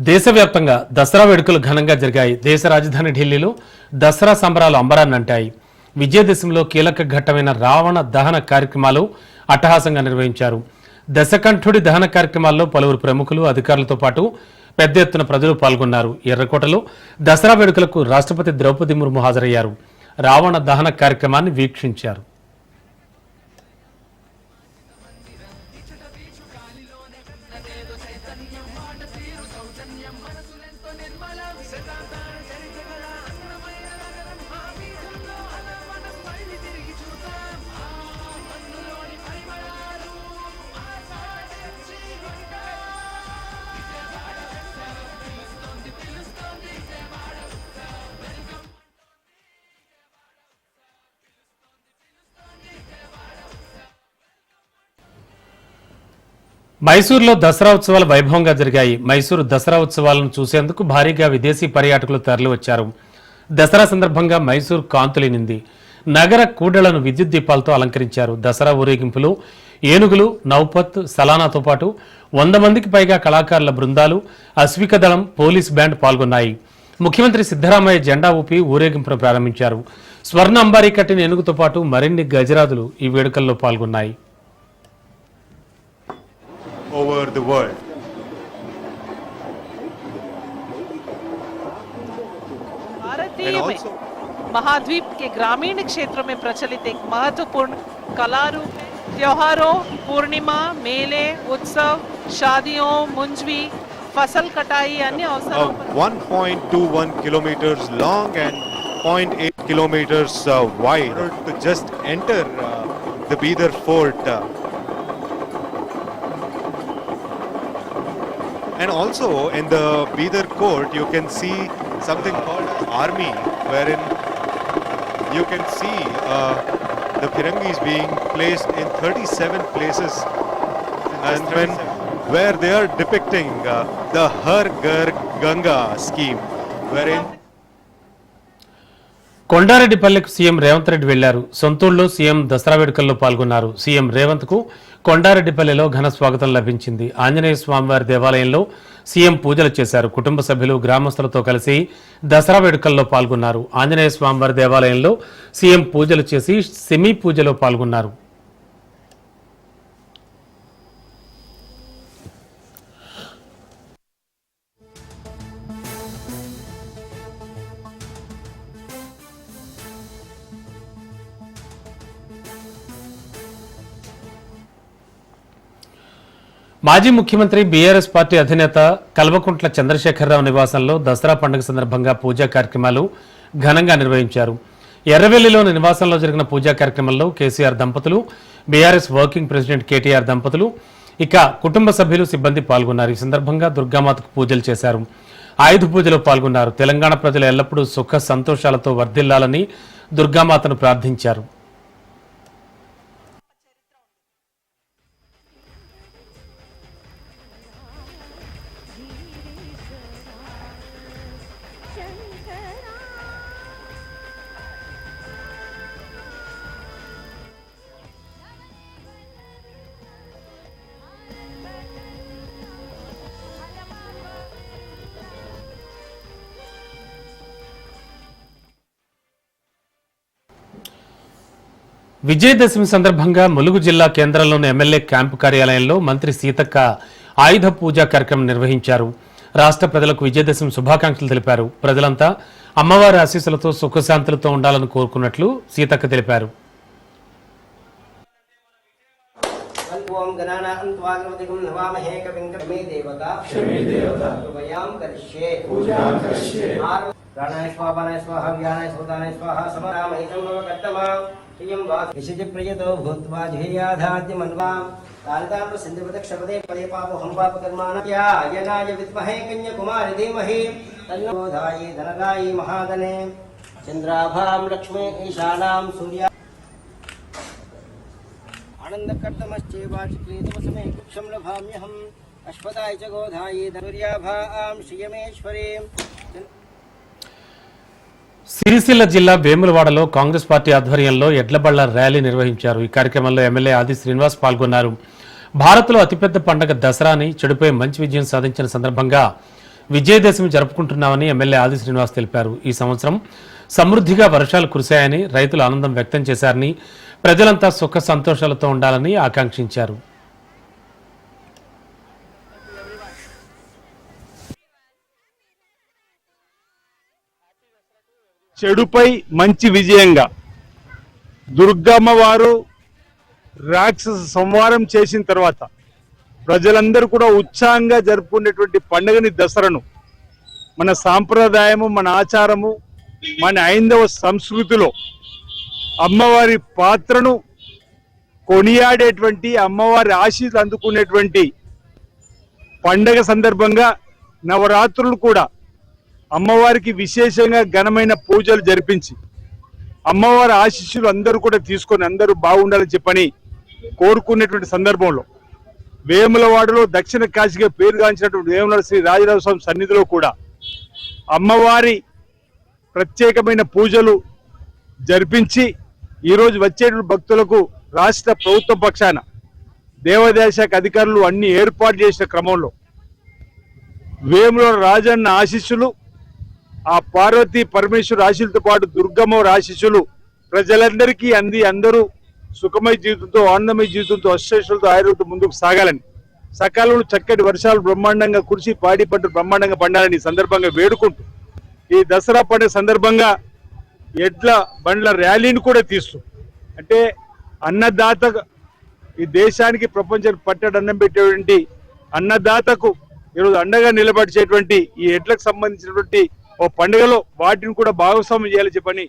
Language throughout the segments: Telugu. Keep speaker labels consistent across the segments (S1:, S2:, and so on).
S1: దేశవ్యాప్తంగా దసరా వేడుకలు ఘనంగా జరిగాయి. దేశ రాజధాని ఢిల్లీలో దసరా సంబరాలు అంబరాన్ని అంటాయి. విజయదశమిలో కీలక ఘట్టమైన రావణ దహన కార్యక్రమాలు అట్టహాసంగా నిర్వహించారు. దశకంఠుడి దహన కార్యక్రమాల్లో పలువురు ప్రముఖులు అధికారులతో పాటు పెద్ద ఎత్తున ప్రజలు పాల్గొన్నారు. ఎర్రకోటలో దసరా వేడుకలకు రాష్ట్రపతి ద్రౌపది ముర్ము హాజరయ్యారు. రావణ దహన కార్యక్రమాన్ని వీక్షించారు. మైసూరులో దసరా ఉత్సవాలు వైభవంగా జరిగాయి. మైసూరు దసరా ఉత్సవాలను చూసేందుకు భారీగా విదేశీ పర్యాటకులు తరలివచ్చారు. దసరా సందర్భంగా మైసూరు కాంతులేనింది నగర కూడళ్ళను విద్యుత్ దీపాలతో అలంకరించారు. దసరా ఊరేగింపులు ఏనుగులు నౌపత్ సలానాతో పాటు వంద మందికి పైగా కళాకారుల బృందాలు అశ్విక దళం పోలీస్ బ్యాండ్ పాల్గొన్నాయి. ముఖ్యమంత్రి సిద్ధరామయ్య జెండా ఊపి ఊరేగింపును ప్రారంభించారు. స్వర్ణ అంబారీ కట్టిన ఏనుగుతో పాటు మరిన్ని గజరాదులు ఈ వేడుకల్లో పాల్గొన్నాయి.
S2: Over the world.
S3: भारतीय में महाद्वीप के ग्रामीण क्षेत्रों में प्रचलित एक महत्वपूर्ण कला रूप त्योहारों पूर्णिमा मेले उत्सव शादियों मुंजवी फ़सल कटाई अन्य अवसरों
S2: Uh,
S3: पर
S2: 1.21 kilometers long and 0.8 kilometers uh, wide to just enter uh, the and also in the Bidar court, you can see something called army, wherein you can see uh, the Pirangis being placed in 37 places. And when where they are depicting uh, the Har Ghar Ganga scheme, wherein
S1: కొండారెడ్డిపల్లెకు సీఎం రేవంత్ రెడ్డి వెళ్ళారు. సొంతూరులో సీఎం దసరా వేడుకల్లో పాల్గొన్నారు. సీఎం రేవంత్కు కొండారెడ్డిపల్లెలో ఘన స్వాగతం లభించింది. ఆంజనేయ స్వామివారి దేవాలయంలో సీఎం పూజలు చేశారు. కుటుంబ సభ్యులు గ్రామస్తులతో కలిసి దసరా వేడుకల్లో పాల్గొన్నారు. ఆంజనేయ స్వామివారి దేవాలయంలో సీఎం పూజలు చేసి సెమీ పూజలో పాల్గొన్నారు. మాజీ ముఖ్యమంత్రి బీఆర్ఎస్ పార్టీ అధినేత కల్వకుంట్ల చంద్రశేఖరరావు నివాసంలో దసరా పండుగ సందర్భంగా పూజా కార్యక్రమాలు ఘనంగా నిర్వహించారు. ఎర్రవెల్లిలోని నివాసంలో జరిగిన పూజా కార్యక్రమంలో కేసీఆర్ దంపతులు బీఆర్ఎస్ వర్కింగ్ ప్రెసిడెంట్ కేటీఆర్ దంపతులు ఇక కుటుంబ సభ్యులు సిబ్బంది పాల్గొన్నారు. ఈ సందర్భంగా దుర్గామాతకు పూజలు చేశారు. ఆయుధ పూజలో పాల్గొన్నారు. తెలంగాణ ప్రజలు ఎల్లప్పుడూ సుఖ సంతోషాలతో వర్ధిల్లాలని దుర్గామాతను ప్రార్థించారు. విజయదశమి సందర్భంగా ములుగు జిల్లా కేంద్రంలోని ఎమ్మెల్యే క్యాంపు కార్యాలయంలో మంత్రి సీతక్క ఆయుధ పూజా కార్యక్రమం నిర్వహించారు. రాష్ట్ర ప్రజలకు విజయదశమి శుభాకాంక్షలు తెలిపారు. ప్రజలంతా అమ్మవారి ఆశీస్సులతో సుఖశాంతులతో ఉండాలని కోరుకున్నట్లు సీతక్క తెలిపారు.
S4: ॐ गणानां त्वाग्रवदिगुं नवामहे कविं मे देवता। शमे देवता। कृपयां करिष्ये। पूजां करिष्ये। प्राणाय स्वाहाय स्वाहा व्यानाय सोदानाय स्वाहा समरामहितं मम कर्तमा। प्रियं वा। प्रियतो भूत्वा ध्येयाधाद्यमन्वां कालिताम्रसिन्धुपदक्षपदे पदे पापोऽहं यनाय विद्महे कन्याकुमारि धीमहि। तन्नोधाये धनरायि महादने चन्द्राभां लक्ष्मी ईशानां सूर्या లక్ష్మీ ఈశానాం సూర్య आनन्दकर्तमश्चैवाचिक्लीतमसमे कुक्षं लभाम्यहम् अश्वताय च गोधायै धनुर्याभां श्रियमेश्वरीं
S1: సిరిసిల్ల జిల్లా వేములవాడలో కాంగ్రెస్ పార్టీ ఆధ్వర్యంలో ఎడ్లబళ్ల ర్యాలీ నిర్వహించారు ఈ కార్యక్రమంలో ఎమ్మెల్యే ఆది శ్రీనివాస్ పాల్గొన్నారు భారత్లో అతిపెద్ద పండగ దసరాని చెడుపై మంచి విజయం సాధించిన సందర్భంగా విజయదశమి జరుపుకుంటున్నామని ఎమ్మెల్యే ఆది శ్రీనివాస్ తెలిపారు ఈ సంవత్సరం సమృద్ధిగా వర్షాలు కురిశాయని రైతులు ఆనందం వ్యక్తం చేశారని ప్రజలంతా సుఖ సంతోషాలతో ఉండాలని ఆకాంక్షించారు.
S5: చెడుపై మంచి విజయంగా దుర్గమ్మ వారు రాక్షస సంహారం చేసిన తర్వాత ప్రజలందరూ కూడా ఉత్సాహంగా జరుపుకునేటువంటి పండుగని దసరను. మన సాంప్రదాయము మన ఆచారము మన ఐందవ సంస్కృతిలో అమ్మవారి పాత్రను కొనియాడేటువంటి అమ్మవారి ఆశీస్సులు అందుకునేటువంటి పండగ సందర్భంగా నవరాత్రులు కూడా అమ్మవారికి విశేషంగా ఘనమైన పూజలు జరిపించి అమ్మవారి ఆశీస్సులు అందరూ కూడా తీసుకొని అందరూ బాగుండాలని చెప్పని కోరుకునేటువంటి సందర్భంలో వేములవాడలో దక్షిణ కాశీగా పేరుగాంచినటువంటి వేముల శ్రీ రాజరాజ స్వామి సన్నిధిలో కూడా అమ్మవారి ప్రత్యేకమైన పూజలు జరిపించి ఈరోజు వచ్చే భక్తులకు రాష్ట్ర ప్రభుత్వ పక్షాన దేవాదాయ శాఖ అధికారులు అన్ని ఏర్పాటు చేసిన క్రమంలో వేములో రాజన్న ఆశీస్సులు ఆ పార్వతీ పరమేశ్వర ఆశీస్సులతో పాటు దుర్గమ్మ ఆశీస్సులు ప్రజలందరికీ అంది. అందరూ సుఖమయ జీవితంతో ఆనందమయ జీవితంతో అశ్వేషులతో ఆయుర్వేదంతో ముందుకు సాగాలని. సకాలంలో చక్కటి వర్షాలు బ్రహ్మాండంగా కురిసి పాడి పంటలు బ్రహ్మాండంగా పండాలని సందర్భంగా వేడుకుంటూ ఈ దసరా పండుగ సందర్భంగా ఎడ్ల బండ్ల ర్యాలీని కూడా తీస్తూ. అంటే అన్నదాత ఈ దేశానికి ప్రపంచానికి పట్టడు అన్నం పెట్టేటువంటి అన్నదాతకు ఈరోజు అండగా నిలబడిచేటువంటి ఈ ఎడ్లకు సంబంధించినటువంటి ఓ పండుగలో వాటిని కూడా భాగస్వామ్యం చేయాలని చెప్పని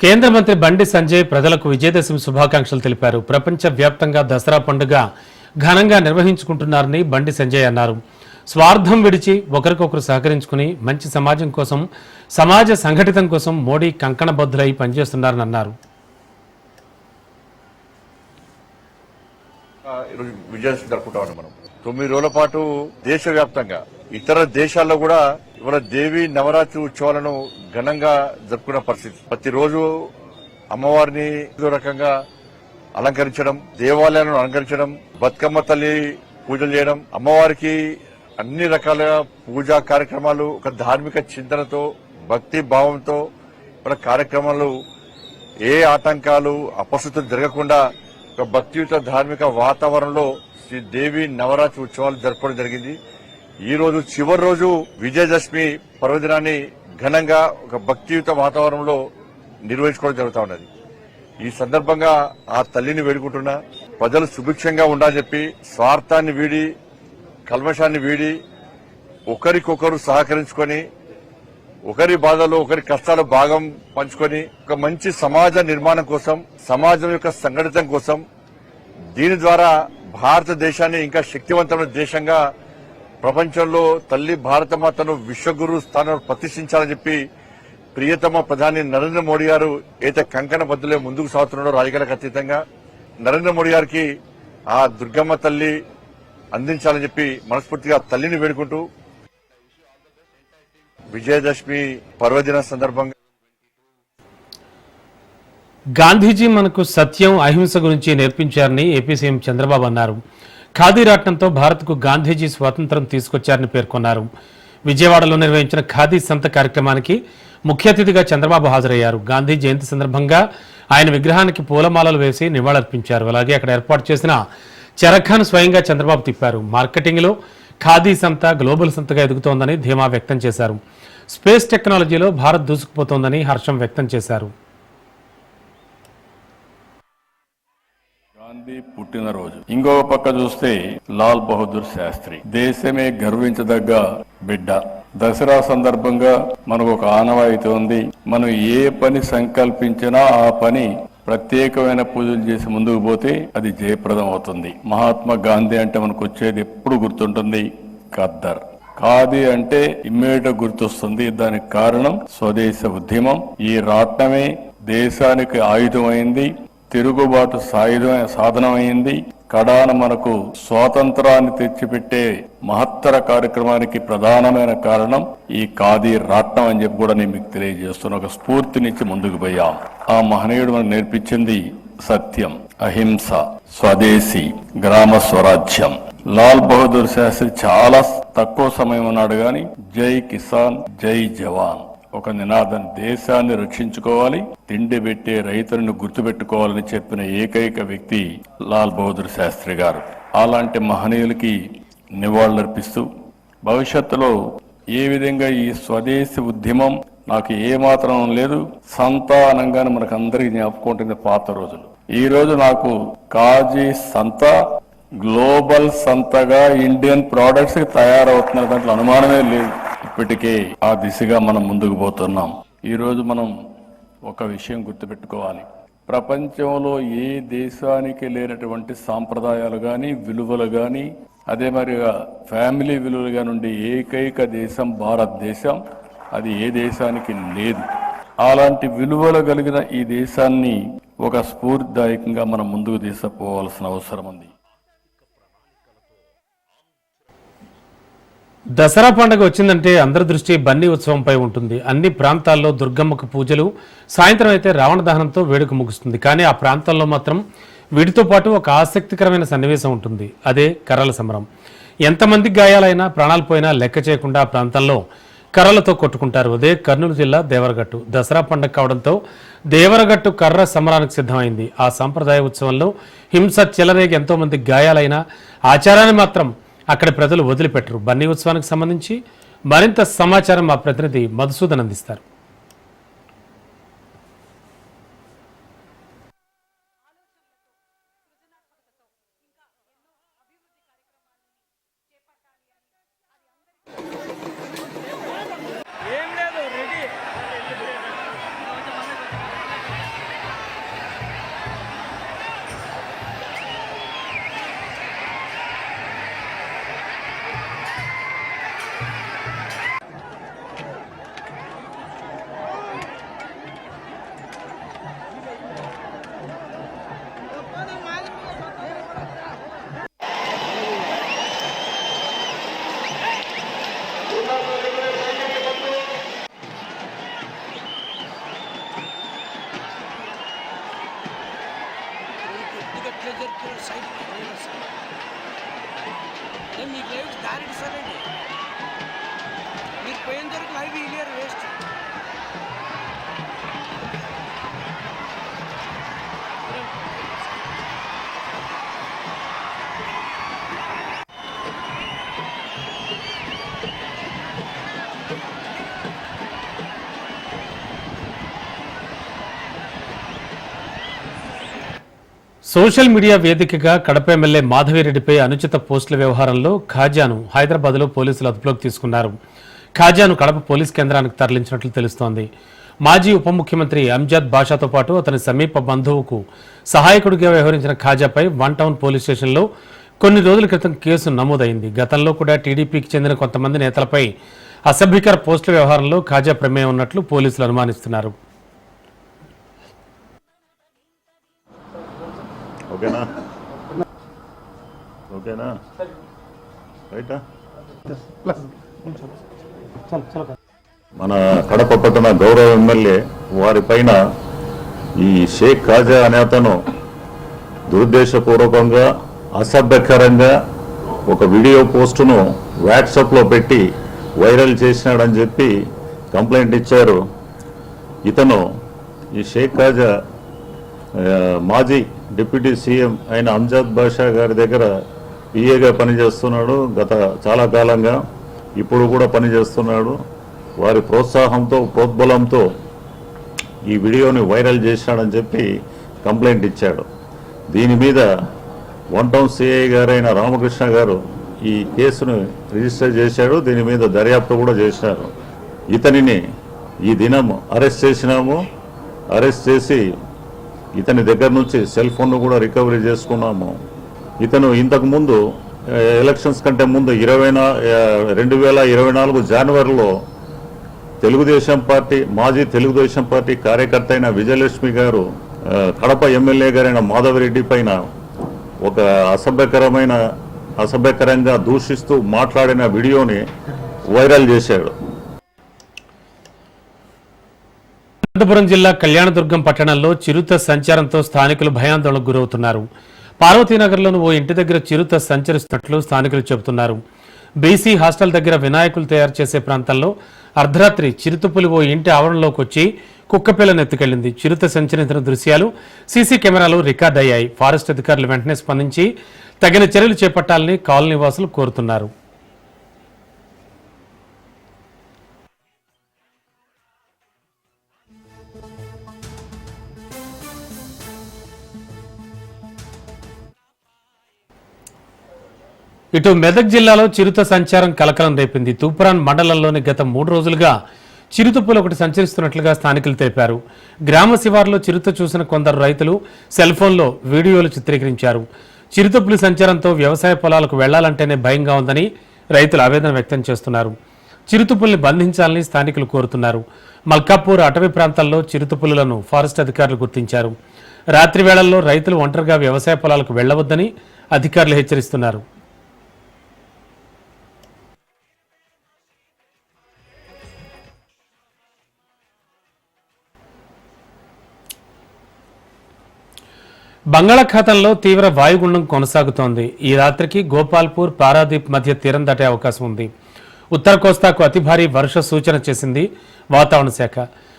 S1: కేంద్ర మంత్రి బండి సంజయ్ ప్రజలకు విజయదశమి శుభాకాంక్షలు తెలిపారు. ప్రపంచ వ్యాప్తంగా దసరా పండుగ ఘనంగా నిర్వహించుకుంటున్నారని బండి సంజయ్ అన్నారు. స్వార్థం విడిచి ఒకరికొకరు సహకరించుకుని మంచి సమాజం కోసం సమాజ సంఘటితం కోసం మోడీ కంకణబద్ధులై పనిచేస్తున్నారని అన్నారు.
S6: ఈరోజు విజయదశమి జరుపుకుంటా ఉన్నాం మనం. తొమ్మిది రోజుల పాటు దేశవ్యాప్తంగా ఇతర దేశాల్లో కూడా ఇవాళ దేవి నవరాత్రి ఉత్సవాలను ఘనంగా జరుపుకున్న పరిస్థితి. ప్రతిరోజు అమ్మవారిని రకంగా అలంకరించడం దేవాలయాలను అలంకరించడం బతుకమ్మ తల్లి పూజలు చేయడం అమ్మవారికి అన్ని రకాల పూజా కార్యక్రమాలు ఒక ధార్మిక చింతనతో భక్తి భావంతో మన కార్యక్రమాలు ఏ ఆటంకాలు అపశృతులు జరగకుండా ఒక భక్తియుత ధార్మిక వాతావరణంలో శ్రీదేవి నవరాత్రి ఉత్సవాలు జరపడం జరిగింది. ఈ రోజు చివరి రోజు విజయదశమి పర్వదినాన్ని ఘనంగా ఒక భక్తియుత వాతావరణంలో నిర్వహించుకోవడం జరుగుతూ ఉన్నది. ఈ సందర్భంగా ఆ తల్లిని వేడుకుంటున్నా. ప్రజలు సుభిక్షంగా ఉండాలని చెప్పి స్వార్థాన్ని వీడి కల్మషాన్ని వీడి ఒకరికొకరు సహకరించుకొని ఒకరి బాధలో ఒకరి కష్టాలు భాగం పంచుకొని ఒక మంచి సమాజ నిర్మాణం కోసం సమాజం యొక్క సంఘటితం కోసం దీని ద్వారా భారతదేశాన్ని ఇంకా శక్తివంతమైన దేశంగా ప్రపంచంలో తల్లి భారతమాతను విశ్వగురు స్థానంలో ప్రతిష్ఠించాలని చెప్పి ప్రియతమ ప్రధాని నరేంద్ర మోడీ గారు అయితే కంకణ బద్దులే ముందుకు సాగుతున్నాడో రాజకీయాలకు అతీతంగా నరేంద్ర మోడీ గారికి ఆ దుర్గమ్మ తల్లి అందించాలని చెప్పి మనస్ఫూర్తిగా తల్లిని వేడుకుంటూ విజయదశమి పర్వదిన సందర్భంగా
S1: గాంధీజీ మనకు సత్యం అహింస గురించి నేర్పించారని ఏపీ సీఎం చంద్రబాబు అన్నారు. ఖాదీ రాట్నంతో భారత్కు గాంధీజీ స్వాతంత్రం తీసుకొచ్చారని పేర్కొన్నారు. విజయవాడలో నిర్వహించిన ఖాదీ సంత కార్యక్రమానికి ముఖ్య అతిథిగా చంద్రబాబు హాజరయ్యారు. గాంధీ జయంతి సందర్భంగా ఆయన విగ్రహానికి పూలమాలలు వేసి నివాళులర్పించారు. అలాగే అక్కడ ఏర్పాటు చేసిన చరఖాను స్వయంగా చంద్రబాబు తిప్పారు. మార్కెటింగ్లో ఖాదీ సంత గ్లోబల్ సంతగా ఎదుగుతోందని ధీమా వ్యక్తం చేశారు. స్పేస్ టెక్నాలజీలో భారత్ దూసుకుపోతోందని హర్షం వ్యక్తం చేశారు.
S7: గాంధీ పుట్టినరోజు. ఇంకొక పక్క చూస్తే లాల్ బహదూర్ శాస్త్రి. దేశమే గర్వించదగ్గ బిడ్డ. దసరా సందర్భంగా మనకు ఒక ఆనవాయితీ ఉంది. మనం ఏ పని సంకల్పించినా ఆ పని ప్రత్యేకమైన పూజలు చేసి ముందుకు పోతే అది జయప్రదం అవుతుంది. మహాత్మా గాంధీ అంటే మనకు వచ్చేది ఎప్పుడు గుర్తుంటుంది? ఖద్దర్. ఖాదీ అంటే ఇమ్మీడియట్ గుర్తొస్తుంది. దానికి కారణం స్వదేశ ఉద్యమం. ఈ రాట్నమే దేశానికి ఆయుధమైంది. తిరుగుబాటు సాయుధ సాధనమైంది. కడాన మనకు స్వాతంత్రాన్ని తెచ్చిపెట్టే మహత్తర కార్యక్రమానికి ప్రధానమైన కారణం ఈ ఖాదీ రాట్నం అని చెప్పి కూడా నేను మీకు తెలియజేస్తున్న ఒక స్ఫూర్తినిచ్చి ముందుకు పోయాం. ఆ మహనీయుడు మనకు నేర్పించింది సత్యం అహింస స్వదేశీ గ్రామ స్వరాజ్యం. లాల్ బహదూర్ శాస్త్రి చాలా తక్కువ సమయం ఉన్నాడు గాని జై కిసాన్ జై జవాన్. ఒక నినాదం దేశాన్ని రక్షించుకోవాలి తిండి పెట్టే రైతులను గుర్తుపెట్టుకోవాలని చెప్పిన ఏకైక వ్యక్తి లాల్ బహదూర్ శాస్త్రి గారు. అలాంటి మహనీయులకి నివాళులర్పిస్తూ భవిష్యత్తులో ఏ విధంగా ఈ స్వదేశీ ఉద్యమం నాకు ఏమాత్రం లేదు సంత మనకు అందరికీ జ్ఞాపకం ఉంటుంది పాత రోజులు. ఈ రోజు నాకు కాజీ సంత గ్లోబల్ సంతగా ఇండియన్ ప్రోడక్ట్స్కి తయారవుతున్న దాంట్లో అనుమానమే లేదు. ఇప్పటికే ఆ దిశగా మనం ముందుకు పోతున్నాం. ఈరోజు మనం ఒక విషయం గుర్తుపెట్టుకోవాలి. ప్రపంచంలో ఏ దేశానికి లేనటువంటి సాంప్రదాయాలు కానీ విలువలు కానీ అదే మరిగా ఫ్యామిలీ విలువలుగా నుండి ఏకైక దేశం భారతదేశం అది ఏ దేశానికి లేదు. అలాంటి విలువలు కలిగిన ఈ దేశాన్ని ఒక స్ఫూర్తిదాయకంగా మనం ముందుకు తీసుకుపోవాల్సిన అవసరం ఉంది.
S1: దసరా పండుగ వచ్చిందంటే అందరి దృష్టి బన్నీ ఉత్సవంపై ఉంటుంది. అన్ని ప్రాంతాల్లో దుర్గమ్మకు పూజలు సాయంత్రం అయితే రావణ దహనంతో వేడుక ముగుస్తుంది. కానీ ఆ ప్రాంతాల్లో మాత్రం వీటితో పాటు ఒక ఆసక్తికరమైన సన్నివేశం ఉంటుంది. అదే కర్రల సమరం. ఎంతమంది గాయాలైనా ప్రాణాలు పోయినా లెక్క చేయకుండా ఆ ప్రాంతంలో కర్రలతో కొట్టుకుంటారు. అదే కర్నూలు జిల్లా దేవరగట్టు. దసరా పండుగ కావడంతో దేవరగట్టు కర్ర సమరానికి సిద్ధమైంది. ఆ సంప్రదాయ ఉత్సవంలో హింస చెలరేగి ఎంతోమంది గాయాలైనా గాయాలైన ఆచారాన్ని మాత్రం అక్కడ ప్రజలు వదిలిపెట్టరు. బన్నీ ఉత్సవానికి సంబంధించి మరింత సమాచారం మా ప్రతినిధి మధుసూదన్ అందిస్తారు. సోషల్ మీడియా వేదికగా కడప ఎమ్మెల్యే మాధవిరెడ్డిపై అనుచిత పోస్టుల వ్యవహారంలో ఖాజాను హైదరాబాద్లో పోలీసులు అదుపులోకి తీసుకున్నారు. ఖాజాను కడప పోలీస్ కేంద్రానికి తరలించినట్లు తెలుస్తోంది. మాజీ ఉప ముఖ్యమంత్రి అంజాద్ బాషాతో పాటు అతని సమీప బంధువుకు సహాయకుడిగా వ్యవహరించిన ఖాజాపై వన్ టౌన్ పోలీస్ స్టేషన్లో కొన్ని రోజుల క్రితం కేసు నమోదైంది. గతంలో కూడా టీడీపీకి చెందిన కొంతమంది నేతలపై అసభ్యకర పోస్టుల వ్యవహారంలో ఖాజా ప్రమేయం ఉన్నట్లు పోలీసులు అనుమానిస్తున్నారు.
S8: ఓకేనా? ఓకేనా? రైటా? మన కడప పట్టణ గౌరవ ఎమ్మెల్యే వారిపైన ఈ షేక్ ఖాజా అనే అతను దురుద్దేశపూర్వకంగా అసభ్యకరంగా ఒక వీడియో పోస్టును వాట్సాప్లో పెట్టి వైరల్ చేసినాడని చెప్పి కంప్లైంట్ ఇచ్చారు. ఇతను ఈ షేక్ ఖాజా మాజీ డిప్యూటీ సీఎం అయిన అంజాద్ బాషా గారి దగ్గర ఈఏగా పనిచేస్తున్నాడు గత చాలా కాలంగా. ఇప్పుడు కూడా పనిచేస్తున్నాడు. వారి ప్రోత్సాహంతో ప్రోద్బలంతో ఈ వీడియోని వైరల్ చేశాడని చెప్పి కంప్లైంట్ ఇచ్చాడు. దీని మీద వన్ టౌన్ సిఐ గారైన రామకృష్ణ గారు ఈ కేసును రిజిస్టర్ చేశాడు. దీని మీద దర్యాప్తు కూడా చేశారు. ఇతనిని ఈ దినం అరెస్ట్ చేసినాము. అరెస్ట్ చేసి ఇతని దగ్గర నుంచి సెల్ ఫోన్ను కూడా రికవరీ చేసుకున్నాము. ఇతను ఇంతకుముందు ఎలక్షన్స్ కంటే ముందు ఇరవై నా రెండు వేల ఇరవై నాలుగు జనవరిలో తెలుగుదేశం పార్టీ మాజీ తెలుగుదేశం పార్టీ కార్యకర్త అయిన విజయలక్ష్మి గారు కడప ఎమ్మెల్యే గారైన మాధవరెడ్డి పైన ఒక అసభ్యకరమైన అసభ్యకరంగా దూషిస్తూ మాట్లాడిన వీడియోని వైరల్ చేశాడు.
S1: అనంతపురం జిల్లా కళ్యాణదుర్గం పట్టణంలో చిరుత సంచారంతో స్థానికులు భయాందోళనకు గురవుతున్నారు. పార్వతీనగర్లోని ఓ ఇంటి దగ్గర చిరుత సంచరిస్తున్నట్లు స్థానికులు చెబుతున్నారు. బీసీ హాస్టల్ దగ్గర వినాయకులు తయారు చేసే ప్రాంతంలో అర్ధరాత్రి చిరుతపులి ఓ ఇంటి ఆవరణలోకి వచ్చి కుక్కపిల్లను ఎత్తుకెళ్ళింది చిరుత సంచరించిన దృశ్యాలు సీసీ కెమెరాలో రికార్డ్ అయ్యాయి ఫారెస్ట్ అధికారులు వెంటనే స్పందించి తగిన చర్యలు చేపట్టాలని కాలనీ వాసులు కోరుతున్నారు. ఇటు మెదక్ జిల్లాలో చిరుత సంచారం కలకలం రేపింది. తూప్రాన్ మండలంలోని గత మూడు రోజులుగా చిరుతపులు ఒకటి సంచరిస్తున్నట్లుగా స్థానికులు తెలిపారు. గ్రామ శివారులో చిరుత చూసిన కొందరు రైతులు సెల్ ఫోన్లో వీడియోలు చిత్రీకరించారు. చిరుతపులి సంచారంతో వ్యవసాయ పొలాలకు వెళ్ళాలంటేనే భయంగా ఉందని రైతులు ఆవేదన వ్యక్తం చేస్తున్నారు. చిరుతపుల్ని బంధించాలని స్థానికులు కోరుతున్నారు. మల్కాపూర్ అటవీ ప్రాంతాల్లో చిరుతపులులను ఫారెస్ట్ అధికారులు గుర్తించారు. రాత్రి వేళల్లో రైతులు ఒంటరిగా వ్యవసాయ పొలాలకు వెళ్ళవద్దని అధికారులు హెచ్చరిస్తున్నారు. బంగాళాఖాతంలో తీవ్ర వాయుగుండం కొనసాగుతోంది. ఈ రాత్రికి గోపాల్పూర్ పారాదీప్ మధ్య తీరం దాటే అవకాశం ఉంది. ఉత్తర కోస్తాకు అతి భారీ వర్ష సూచన చేసింది వాతావరణ శాఖ.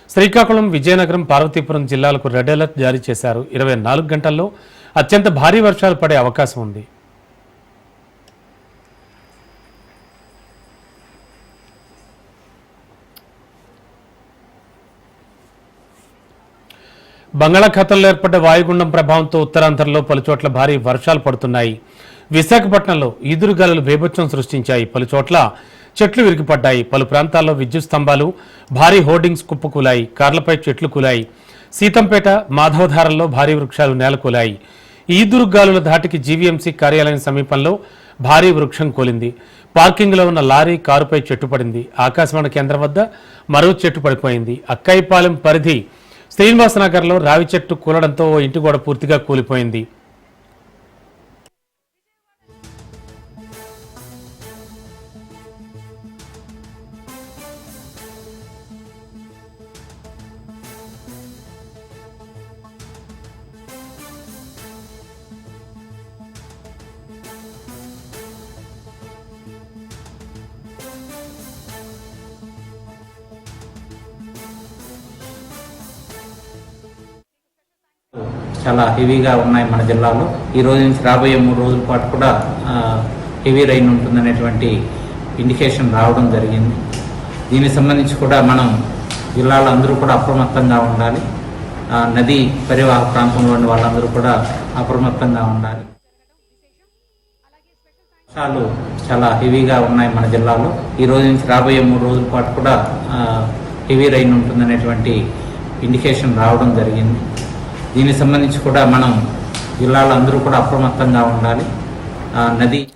S1: శ్రీకాకుళం విజయనగరం పార్వతీపురం జిల్లాలకు రెడ్ అలర్ట్ జారీ చేశారు. ఇరవై నాలుగు గంటల్లో అత్యంత భారీ వర్షాలు పడే అవకాశం ఉంది. బంగాళాఖాతంలో ఏర్పడ్డ వాయుగుండం ప్రభావంతో ఉత్తరాంధ్రలో పలుచోట్ల భారీ వర్షాలు పడుతున్నాయి. విశాఖపట్నంలో ఈదురుగాలులు బేభత్సం సృష్టించాయి. పలుచోట్ల చెట్లు విరిగిపడ్డాయి. పలు ప్రాంతాల్లో విద్యుత్ స్తంభాలు భారీ హోర్డింగ్స్ కుప్పకూలాయి. కార్లపై చెట్లు కూలాయి. సీతంపేట మాధవధారంలో భారీ వృక్షాలు నేలకూలాయి. ఈదురుగాలుల ధాటికి జీవీఎంసీ కార్యాలయం సమీపంలో భారీ వృక్షం కూలింది. పార్కింగ్లో ఉన్న లారీ కారుపై చెట్టు పడింది. ఆకాశవాణి కేంద్రం వద్ద మరో చెట్టు పడిపోయింది. అక్కైపాలెం పరిధి శ్రీనివాస నగర్లో రావి చెట్టు కూలడంతో ఓ ఇంటి గోడ పూర్తిగా కూలిపోయింది.
S9: చాలా హెవీగా ఉన్నాయి మన జిల్లాలో. ఈ రోజు నుంచి రాబోయే మూడు రోజుల పాటు కూడా హెవీ రైన్ ఉంటుందనేటువంటి ఇండికేషన్ రావడం జరిగింది. దీనికి సంబంధించి కూడా మనం జిల్లాలో అందరూ కూడా అప్రమత్తంగా ఉండాలి. నది పరివాహక ప్రాంతంలో ఉన్న వాళ్ళందరూ కూడా అప్రమత్తంగా ఉండాలి. వర్షాలు చాలా హెవీగా ఉన్నాయి మన జిల్లాలో. ఈ రోజు నుంచి రాబోయే మూడు రోజుల పాటు కూడా హెవీ రైన్ ఉంటుందనేటువంటి ఇండికేషన్ రావడం జరిగింది. దీనికి సంబంధించి కూడా మనం జిల్లాలో అందరూ కూడా అప్రమత్తంగా ఉండాలి. ఆ, నది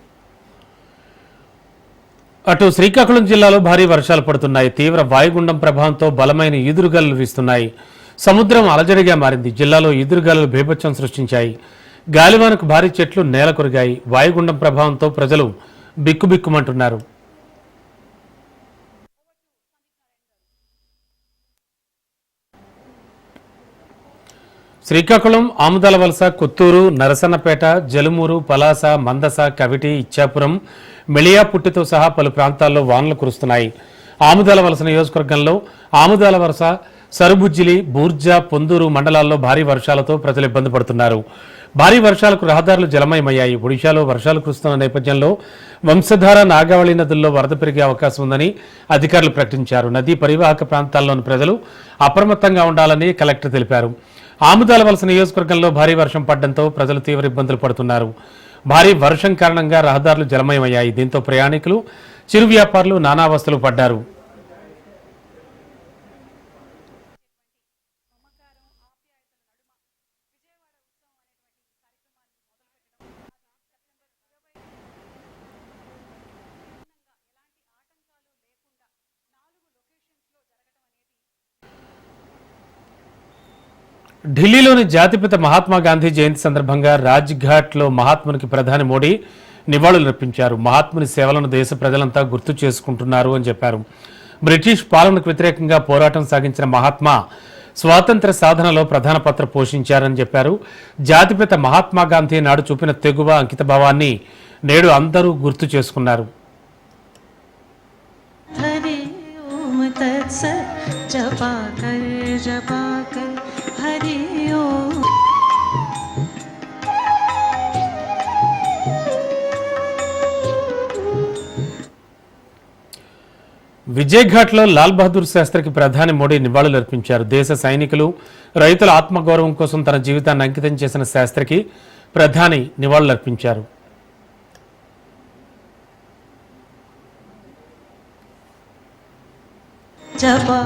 S1: అటు శ్రీకాకుళం జిల్లాలో భారీ వర్షాలు పడుతున్నాయి. తీవ్ర వాయుగుండం ప్రభావంతో బలమైన ఈదురుగాలులు వీస్తున్నాయి. సముద్రం అలజడిగా మారింది. జిల్లాలో ఈదురుగాలులు బేభత్సం సృష్టించాయి. గాలివానకు భారీ చెట్లు నేల కొరిగాయి వాయుగుండం ప్రభావంతో ప్రజలు బిక్కుబిక్కుమంటున్నారు. శ్రీకాకుళం ఆముదాల వలస కొత్తూరు నరసన్నపేట జలుమూరు పలాస మందస కవిటి ఇచ్చాపురం మెళియాపుట్టితో సహా పలు ప్రాంతాల్లో వానలు కురుస్తున్నాయి. ఆముదాల వలస నియోజకవర్గంలో ఆముదాల వలస సరుబుజ్జిలి బూర్జా పొందూరు మండలాల్లో భారీ వర్షాలతో ప్రజలు ఇబ్బంది పడుతున్నారు. భారీ వర్షాలకు రహదారులు జలమయమయ్యాయి. ఒడిశాలో వర్షాలు కురుస్తున్న నేపథ్యంలో వంశధార నాగావళి నదుల్లో వరద పెరిగే అవకాశం ఉందని అధికారులు ప్రకటించారు. నదీ పరివాహక ప్రాంతాల్లోని ప్రజలు అప్రమత్తంగా ఉండాలని కలెక్టర్ తెలిపారు. ఆముదాల వలస నియోజకవర్గంలో భారీ వర్షం పడడంతో ప్రజలు తీవ్ర ఇబ్బందులు పడుతున్నారు. భారీ వర్షం కారణంగా రహదారులు జలమయమయ్యాయి. దీంతో ప్రయాణికులు చిరు వ్యాపారులు నానావస్థలు పడ్డారు. ఢిల్లీలోని జాతిపిత మహాత్మా గాంధీ జయంతి సందర్భంగా రాజ్ఘాట్లో మహాత్మునికి ప్రధాని మోడీ నివాళులర్పించారు మహాత్ముని సేవలను దేశ ప్రజలంతా గుర్తు చేసుకుంటున్నారు అని చెప్పారు. బ్రిటిష్ పాలనకు వ్యతిరేకంగా పోరాటం సాగించిన మహాత్మా స్వాతంత్ర సాధనలో ప్రధాన పాత్ర పోషించారని చెప్పారు. జాతిపిత మహాత్మా గాంధీ నాడు చూపిన తెగువ అంకితభావాన్ని నేడు అందరూ గుర్తు చేసుకున్నారు.
S10: हरि ओम
S1: విజయఘాట్లో లాల్ బహదూర్ శాస్త్రికి ప్రధాని మోడీ నివాళులర్పించారు దేశ సైనికులు రైతుల ఆత్మగౌరవం కోసం తన జీవితాన్ని అంకితం చేసిన శాస్త్రికి ప్రధాని నివాళులర్పించారు
S10: जपा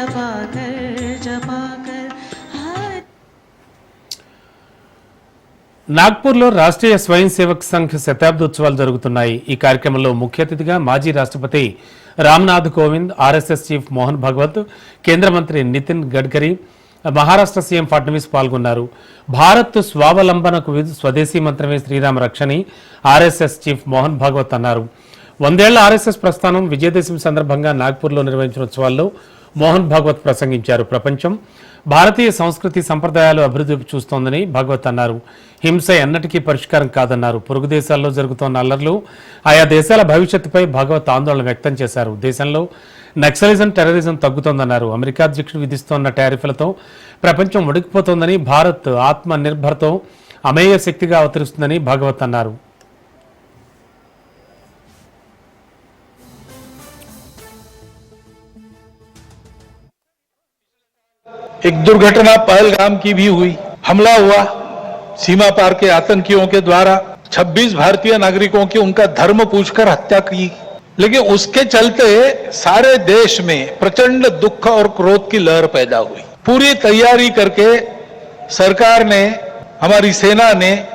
S10: जपा कर जपा कर हरि
S1: నాగ్పూర్లో రాష్ట్రీయ స్వయం సేవక్ సంఘ్ శతాబ్దోత్సవాలు జరుగుతున్నాయి ఈ కార్యక్రమంలో ముఖ్య అతిథిగా మాజీ రాష్ట్రపతి రామ్నాథ్ కోవింద్ ఆర్ఎస్ఎస్ చీఫ్ మోహన్ భగవత్ కేంద్ర మంత్రి నితిన్ గడ్కరీ మహారాష్ట్ర సీఎం ఫడ్నవీస్ పాల్గొన్నారు భారత్ స్వావలంబనకు వి- స్వదేశీ మంత్రమే శ్రీరామ రక్షని ఆర్ఎస్ఎస్ చీఫ్ మోహన్ భాగవత్ అన్నారు వందేళ్ల ఆర్ఎస్ఎస్ ప్రస్థానం విజయదశమి సందర్భంగా నాగ్పూర్లో నిర్వహించిన ఉత్సవాల్లో మోహన్ భాగవత్ ప్రసంగించారు. ప్రపంచం భారతీయ సంస్కృతి సంప్రదాయాలు అభివృద్ధి చూస్తోందని భాగవత్ అన్నారు. హింస ఎన్నటికీ పరిష్కారం కాదన్నారు. పొరుగు దేశాల్లో జరుగుతున్న అల్లర్లు ఆయా దేశాల భవిష్యత్తుపై భాగవత్ ఆందోళన వ్యక్తం చేశారు. దేశంలో నక్సలిజం టెర్రరిజం తగ్గుతోందన్నారు. అమెరికా అధ్యక్షుడు విధిస్తోన్న టారిఫ్లతో ప్రపంచం ఉడికిపోతోందని భారత్ ఆత్మ నిర్భర్తో అమేయ శక్తిగా అవతరిస్తుందని భాగవత్ అన్నారు.
S11: एक दुर्घटना पहलगाम की भी हुई। हमला हुआ। सीमा पार के आतंकियों के द्वारा 26 भारतीय नागरिकों की उनका धर्म पूछकर हत्या की। लेकिन उसके चलते सारे देश में प्रचंड दुख और क्रोध की लहर पैदा हुई। पूरी तैयारी करके सरकार ने, हमारी सेना ने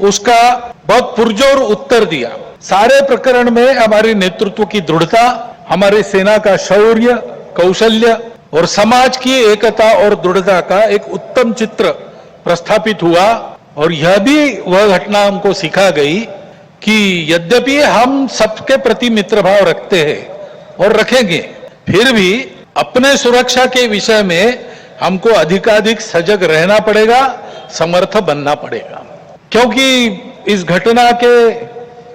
S11: उसका बहुत पुरजोर उत्तर दिया। सारे प्रकरण में हमारे नेतृत्व की दृढ़ता, हमारे सेना का शौर्य, कौशल्य और समाज की एकता और दृढ़ता का एक उत्तम चित्र प्रस्थापित हुआ और यह भी वह घटना हमको सिखा गई कि यद्यपि हम सबके प्रति मित्र भाव रखते हैं और रखेंगे, फिर भी अपने सुरक्षा के विषय में हमको अधिकाधिक सजग रहना पड़ेगा, समर्थ बनना पड़ेगा। क्योंकि इस घटना के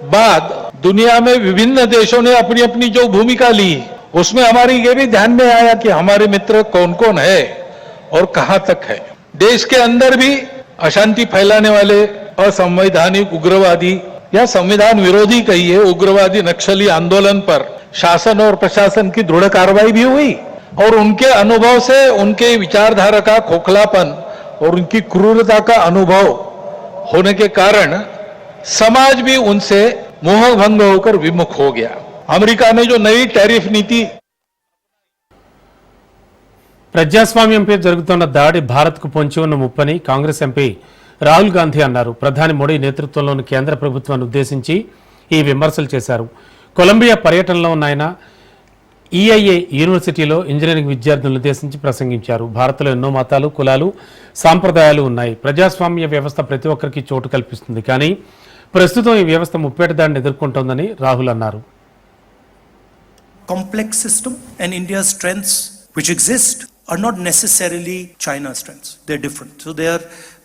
S11: बाद दुनिया में विभिन्न देशों ने अपनी अपनी जो भूमिका ली उसमें हमारी ये भी ध्यान में आया कि हमारे मित्र कौन कौन है और कहाँ तक है। देश के अंदर भी अशांति फैलाने वाले, असंवैधानिक उग्रवादी या संविधान विरोधी कहिए, उग्रवादी नक्सली आंदोलन पर शासन और प्रशासन की दृढ़ कार्रवाई भी हुई और उनके अनुभव से उनके विचारधारा का खोखलापन और उनकी क्रूरता का अनुभव होने के कारण समाज भी उनसे मोह भंग होकर विमुख हो गया। अमेरिका ने जो नई टैरिफ नीति
S1: ప్రజాస్వామ్యంపై జరుగుతున్న దాడి భారత్కు పొంచి ఉన్న ముప్పని కాంగ్రెస్ ఎంపీ రాహుల్ గాంధీ అన్నారు ప్రధాని మోడీ నేతృత్వంలోని కేంద్ర ప్రభుత్వాన్ని ఉద్దేశించి ఈ విమర్శలు చేశారు కొలంబియా పర్యటనలో ఉన్న ఆయన ఈఐఏ యూనివర్సిటీలో ఇంజనీరింగ్ విద్యార్థులను ఉద్దేశించి ప్రసంగించారు భారత్లో ఎన్నో మతాలు కులాలు సాంప్రదాయాలు ఉన్నాయి ప్రజాస్వామ్య వ్యవస్థ ప్రతి ఒక్కరికి చోటు కల్పిస్తుంది కానీ ప్రస్తుతం ఈ వ్యవస్థ ముప్పేట దాడిని ఎదుర్కొంటోందని రాహుల్ అన్నారు
S12: Complex system and India's strengths which exist are not necessarily China's strengths. They're different. So they are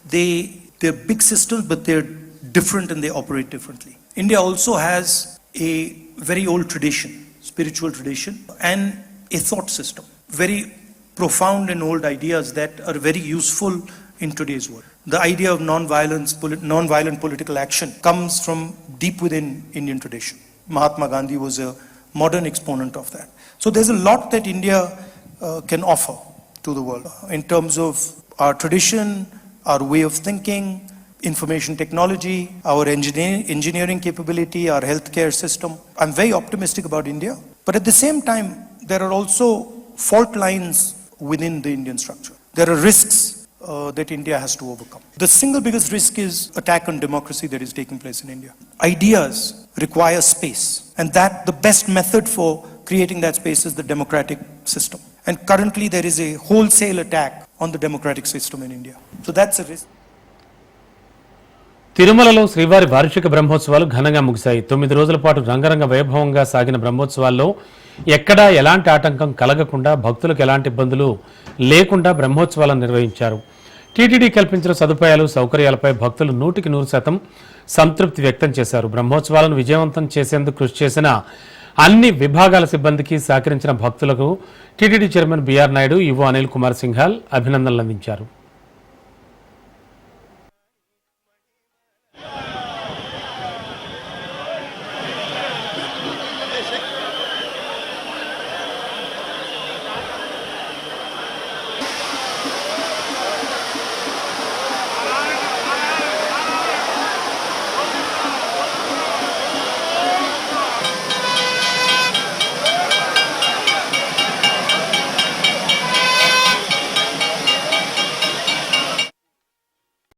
S12: they they're big systems, but they're different and they operate differently. India also has a very old tradition, spiritual tradition, and a thought system. Very profound and old ideas that are very useful in today's world. The idea of non-violence, polit- non-violent political action comes from deep within Indian tradition. Mahatma Gandhi was a modern exponent of that. So there's a lot that India uh, can offer to the world uh, in terms of our tradition, our way of thinking, information technology, our engineering, engineering capability, our healthcare system. I'm very optimistic about India. But at the same time, there are also fault lines within the Indian structure. There are risks uh, that India has to overcome. The single biggest risk is attack on democracy that is taking place in India. Ideas require space, and that the best method for creating that space is the democratic system. And currently, there is a wholesale attack on the democratic system in India. So that's a risk.
S1: తిరుమలలో శ్రీవారి వార్షిక బ్రహ్మోత్సవాలు ఘనంగా ముగిశాయి. తొమ్మిది రోజుల పాటు రంగరంగ వైభవంగా సాగిన బ్రహ్మోత్సవాల్లో ఎక్కడా ఎలాంటి ఆటంకం కలగకుండా భక్తులకు ఎలాంటి ఇబ్బందులు లేకుండా బ్రహ్మోత్సవాలను నిర్వహించారు. టీటీడీ కల్పించిన సదుపాయాలు సౌకర్యాలపై భక్తులు నూటికి నూరు శాతం సంతృప్తి వ్యక్తం చేశారు. బ్రహ్మోత్సవాలను విజయవంతం చేసేందుకు కృషి చేసిన అన్ని విభాగాల సిబ్బందికి సహకరించిన భక్తులకు టీటీడీ చైర్మన్ బీఆర్ నాయుడు యువ అనిల్ కుమార్ సింఘాల్ అభినందనలు అందించారు.